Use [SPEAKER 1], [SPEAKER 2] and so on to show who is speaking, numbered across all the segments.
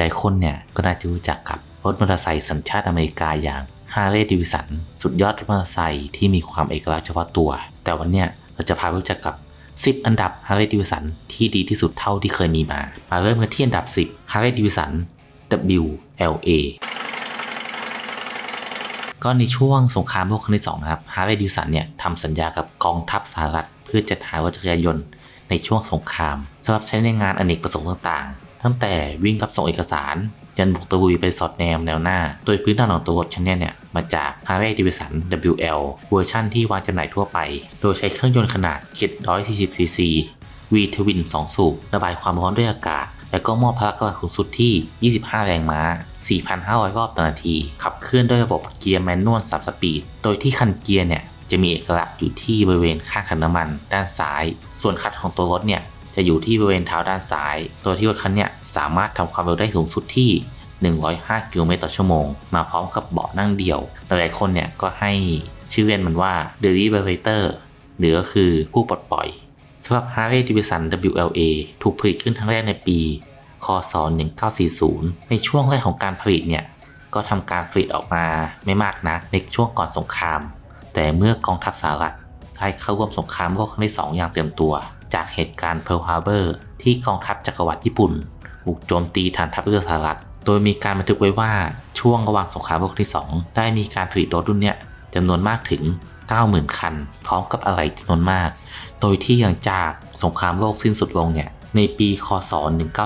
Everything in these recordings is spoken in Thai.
[SPEAKER 1] หลายคนเนี่ยก็น่าจะรู้จักกับรถมอเตอร์ไซค์สัญชาติอเมริกาอย่าง Harley Davidson สุดยอดรถมอเตอร์ไซค์ที่มีความเอกลักษณ์เฉพาะตัว แต่วันเนี้ยเราจะพาไปรู้จักกับ 10 อันดับ Harley Davidson ที่ดีที่สุดเท่าที่เคยมีมา มาเริ่มกันที่อันดับ 10 Harley Davidson WLA ก็ในช่วงสงครามโลกครั้งที่2ครับ Harley Davidson เนี่ยทำสัญญากับกองทัพสหรัฐ เพื่อจัดหารถจักรยานยนต์ในช่วงสงครามสำหรับใช้ในงานอเนกประสงค์ต่าง ตั้งแต่วิ่งรับส่งเอกสาร ยันบุกตะลุยไปสอดแนมแนวหน้า โดยพื้นฐานของตัวรถชั้นเนี้เนี่ยมาจาก Harley Davidson WL เวอร์ชั่นที่วางจำหน่ายทั่วไป โดยใช้เครื่องยนต์ขนาด 740 cc V Twin 2 สูบระบายความร้อนด้วยอากาศ และก็มอบพละกำลังสูงสุดที่ 25 แรงม้า 4,500 รอบต่อนาที ขับเคลื่อนด้วยระบบเกียร์แมนนวล 3 สปีด โดยที่คันเกียร์เนี่ยจะมีเอกลักษณ์อยู่ที่บริเวณข้างถังน้ำมันด้านซ้าย ส่วนคัดของตัวรถเนี่ย จะอยู่ที่บริเวณเท้าด้านซ้ายตัวที่รถคันเนี่ยสามารถทำความเร็วได้สูงสุดที่ 105 กิโลเมตรต่อชั่วโมง มาพร้อมกับเบาะนั่งเดี่ยว หลายๆคนเนี่ยก็ให้ชื่อเรียนมันว่า The Liberator หรือก็คือผู้ปลดปล่อยสำหรับ Harley Davidson WLA ถูกผลิตขึ้นครั้งแรกในปี คศ 1940 ในช่วงแรกของการผลิตเนี่ย ก็ทำการผลิตออกมาไม่มากนะในช่วงก่อนสงคราม แต่เมื่อกองทัพสหรัฐได้เข้าร่วมสงครามโลกครั้งที่ 2 อย่างเต็มตัว จากเหตุการณ์ Pearl Harbor ที่กองทัพจักรวรรดิญี่ปุ่น บุกโจมตีฐานทัพเรือสหรัฐ โดยมีการบันทึกไว้ว่าช่วงระหว่างสงครามโลกที่ 2 ได้มีการผลิตรถรุ่นเนี้ยจำนวนมากถึง 90,000 คัน พร้อมกับอะไหล่จำนวนมาก โดยที่หลังจากสงครามโลกสิ้นสุดลงเนี่ยในปีคศ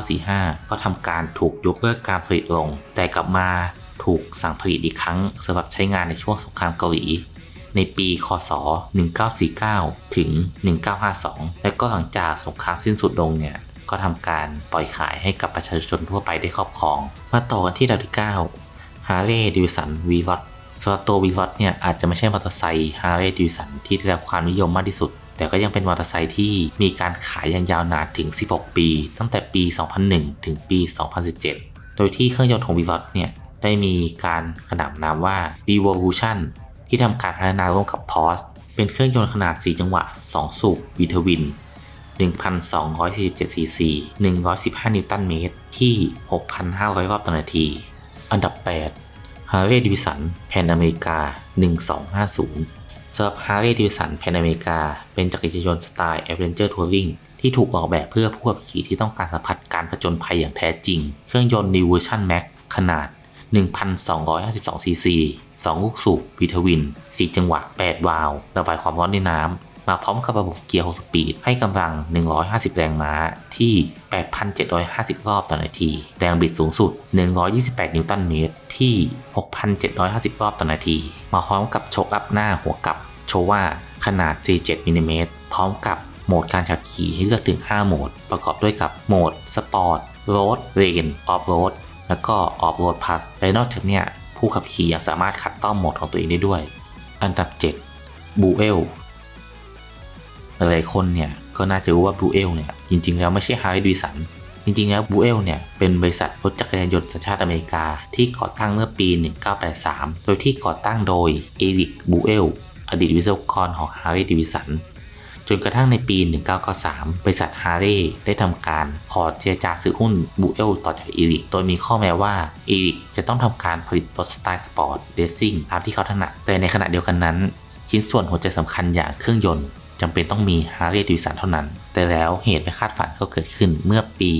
[SPEAKER 1] 1945 ก็ทำการถูกยกเลิกการผลิตลง แต่กลับมาถูกสั่งผลิตอีกครั้งสำหรับใช้งานในช่วงสงครามเกาหลี ในปีคศ 1949 ถึง 1952 และก็หลังจากสงครามสิ้นสุดลงเนี่ย ก็ทำการปล่อยขายให้กับประชาชนทั่วไปได้ครอบครอง มาต่อกันที่ดับที่9 Harley Davidson v w a t สำหรับตัว v w a t เนี่ยอาจจะไม่ใช่มอเตอร์ไซค์ Harley Davidson ที่ได้รับความนิยมมากที่สุด แต่ก็ยังเป็นมอเตอร์ไซค์ที่มีการขายอย่างยาวนานถึง 16 ปี ตั้งแต่ปี 2001 ถึงปี 2017 โดยที่เครื่องยนต์ของ v w a t เนี่ยได้มีการขนานนามว่า Revolution ที่ทำการพัฒนาร่วมกับ Pors เป็นเครื่องยนต์ขนาด 4 จังหวะ 2 สูบวีทวิน 1,247ซีซี115 นิวตันเมตร ที่ 6,500 รอบต่อนาที อันดับ 8 Harley Davidson Pan America 1250สำหรับ Harley Davidson Pan America เป็นจักรยานยนต์สไตล์ Adventure Touring ที่ถูกออกแบบเพื่อผู้ขับขี่ที่ต้องการสัมผัสการผจญภัยอย่างแท้จริง เครื่องยนต์ New Version Max ขนาด 1,252ซีซี2ลูกสูบวีทวิน 4 จังหวะ 8 วาล์วระบายความร้อนในน้ำมาพร้อมกับระบบเกียร์ 6 สปีด ให้กำลัง 150 แรงม้าที่ 8,750 รอบต่อนาที แรงบิดสูงสุด 128 นิวตันเมตรที่ 6,750 รอบต่อนาที มาพร้อมกับโชคอัพหน้าหัวกับโชว่าขนาด 47มิลลิเมตรพร้อมกับโหมดการขับขี่ให้เลือกถึง 5 โหมด ประกอบด้วยกับโหมดสปอร์ตโรดเรนออฟโรด แล้วก็ออฟโรดพาสและนอกจากเนี้ยผู้ขับขี่ยังสามารถคัดต้อมโหมดของตัวเองได้ด้วย อันดับ7บูเอลหลายคนเนี่ยก็น่าจะรู้ว่าบูเอลเนี่ยจริงๆ แล้วไม่ใช่ฮาร์ e ด d สันจริงๆ แล้วบูเอลเนี่ยเป็นบริษัทรถจักรยานยนต์สัญชาติอเมริกา ที่ก่อตั้งเมื่อปี 1983 โดยที่ก่อตั้งโดยเอริกบูเอลอดีตวิศวกรของฮาร์ e ด d สัน จนกระทั่งในปี 1993 บริษัทฮาร์ e ย์ได้ทำการขอเจรจาซื้อหุ้นบูเอลต่อจากอีริก โดยมีข้อแม้ว่าอีริกจะต้องทำการผลิตรถสไตล์สปอร์ตเรซซิ่งตามที่เขาถนัด แต่ในขณะเดียวกันนั้น ชิ้นส่วนหัวใจสำคัญอย่างเครื่องยนต์จำเป็นต้องมีฮาร์เรย์ดุสานเท่านั้น แต่แล้วเหตุไม่คาดฝันก็เกิดขึ้นเมื่อปี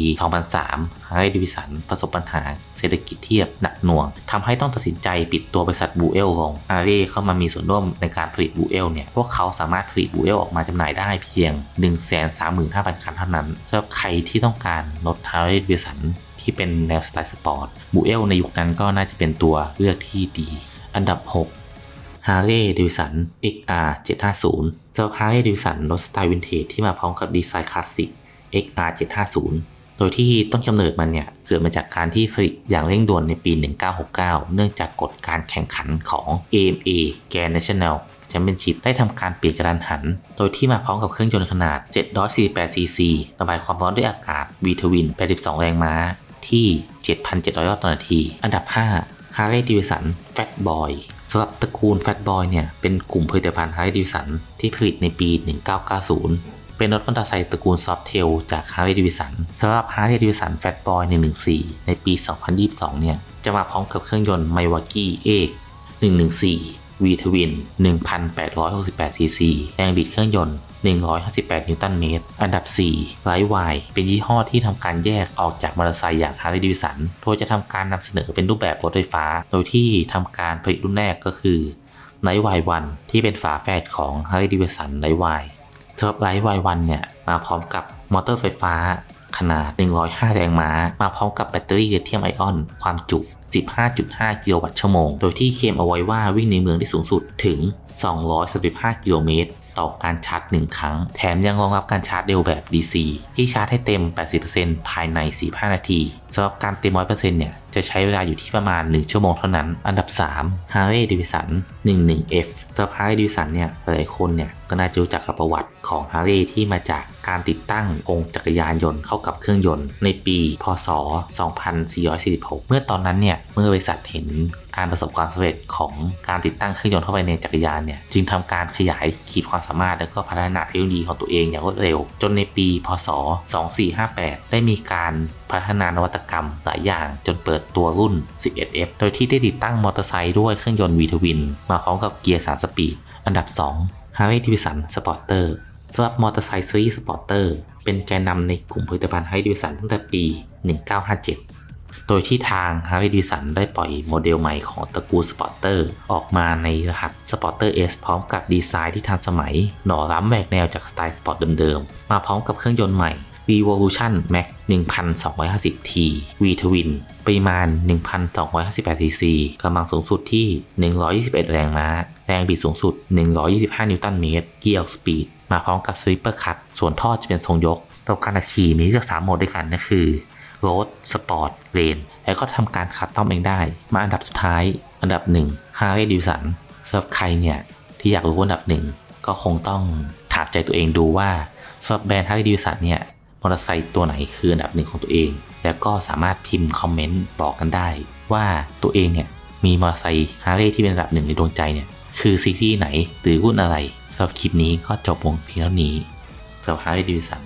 [SPEAKER 1] 2003 Harley Davidson ประสบปัญหาเศรษฐกิจเทียบหนักหน่วงทำให้ต้องตัดสินใจปิดตัวบริษัทบูเอลลง Harley เข้ามามีส่วนร่วมในการผลิตบูเอลเนี่ย พวกเขาสามารถผลิตบูเอลออกมาจำหน่ายได้เพียง 135,000 คันเท่านั้นสำหรับใครที่ต้องการรถ Harley Davidson ที่เป็นแนวสไตล์สปอร์ตบูเอลในยุคนั้นก็น่าจะเป็นตัวเลือกที่ดี อันดับ 6 Harley Davidson XR 750สำหรับ Harley Davidson รถสไตล์วินเทจที่มาพร้อมกับดีไซน์คลาสสิก XR 750โดยที่ต้นกำเนิดมันเนี่ยเกิดมาจากการที่ผลิตอย่างเร่งด่วนในปี 1969 เนื่องจากกฎการแข่งขันของ AMA Grand National Championship ได้ทำการเปลี่ยนกระดานหัน โดยที่มาพร้อมกับเครื่องยนต์ขนาด 748 cc ระบายความร้อนด้วยอากาศ V Twin 82 แรงม้า ที่ 7,700รอบต่อนาที อันดับ 5 Harley Davidson Fat Boy สำหรับตระกูล Fat Boy เนี่ย เป็นกลุ่มผลิตภัณฑ์ฮาร์ดดิวิสันที่ผลิตในปี 1990 เป็นรถมอเตอร์ไซค์ตระกูลซอฟเทลจากฮาร์ดดิวิสันสำหรับ Harley Davidson Fatboy 114 ในปี 2022 เนี่ย จะมาพร้อมกับเครื่องยนต์ไมวากี้เอก114 V Twin 1,868 cc แรงบิดเครื่องยนต์ 158 นิวตันเมตร อันดับ 4 ไลท์ไวเป็นยี่ห้อที่ทำการแยกออกจากมอเตอร์ไซค์อย่าง Harley Davidson โดยจะทำการนำเสนอเป็นรูปแบบรถไฟฟ้า โดยที่ทำการผลิตรุ่นแรกก็คือไลท์ไววันที่เป็นฝาแฝดของ Harley Davidson ไลท์ไวสำหรับไลท์ไววันเนี่ยมาพร้อมกับมอเตอร์ไฟฟ้าขนาด 105 แรงม้า มาพร้อมกับแบตเตอรี่ลิเธียมไอออน ความจุ 15.5 กิโลวัตต์ชั่วโมง โดยที่เคลมเอาไว้ว่าวิ่งในเมืองได้สูงสุดถึง 235 กิโลเมตร ต่อการชาร์จ 1 ครั้ง แถมยังรองรับการชาร์จเร็วแบบ DC ที่ชาร์จให้เต็ม 80%ภายใน 45 นาทีสำหรับการเต็ม 100%เนี่ย จะใช้เวลาอยู่ที่ประมาณ 1 ชั่วโมงเท่านั้น อันดับ 3 Harley Davidson 11F สำหรับ Harley Davidson เนี่ย หลายคนเนี่ยก็น่าจะรู้จักกับประวัติของ Harley ที่มาจาก การติดตั้งโครงจักรยานยนต์เข้ากับเครื่องยนต์ในปีพศ 2446 เมื่อตอนนั้นเนี่ย เมื่อบริษัทเห็นการประสบความสำเร็จของการติดตั้งเครื่องยนต์เข้าไปในจักรยานเนี่ย จึงทำการขยายขีดความสามารถ และก็พัฒนาเทคโนโลยีของตัวเองอย่างรวดเร็ว จนในปี พศ 2458 ได้มีการพัฒนานวัตกรรมหลายอย่างจนเปิดตัวรุ่น 11F โดยที่ได้ติดตั้งมอเตอร์ไซค์ด้วยเครื่องยนต์ V Twin มาพร้อมกับเกียร์ 3 สปีด อันดับ 2 Harley Davidson Sporter สำหรับมอเตอร์ไซค์ซีรีส์สปอร์เตอร์เป็นแกนนำในกลุ่มผลิตภัณฑ์ Harley Davidson ตั้งแต่ปี 1957 โดยที่ทาง Harley Davidson ได้ปล่อยโมเดลใหม่ของตระกูลสปอร์เตอร์ออกมาในรหัส Sporter S พร้อมกับดีไซน์ที่ทันสมัย หน่อล้ำแหวกแนวจากสไตล์สปอร์ตเดิมๆ มาพร้อมกับเครื่องยนต์ใหม่ Revolution Max 1250T V Twin ปริมาณ 1,258 cc กำลังสูงสุดที่ 121 แรงม้า แรงบิดสูงสุด 125 นิวตันเมตร เกียร์สปีด มาพร้อมกับ Sweeper Cut ส่วนท่อจะเป็นทรงยกระบบการขับขี่มีเลือก 3 โหมดด้วยกันนั่นคือ Road Sport Lane แล้วก็ทำการคัดต้อมเองได้ มาอันดับสุดท้าย อันดับ1 Harley Davidson สำหรับใครเนี่ยที่อยากรู้อันดับหนึ่งก็คงต้องถามใจตัวเองดูว่าสำหรับแบรนด์ Harley Davidson เนี่ยมอเตอร์ไซค์ตัวไหนคืออันดับหนึ่งของตัวเอง แล้วก็สามารถพิมพ์คอมเมนต์บอกกันได้ ว่าตัวเองเนี่ยมีมอเตอร์ไซค์ฮาร์เลย์ที่เป็นอันดับหนึ่งในดวงใจเนี่ยคือซีรีส์ไหนหรือรุ่นอะไร สำหรับคลิปนี้ก็จบลงเพียงเท่านี้สำหรับฮาร์เลย์ดิวิสัน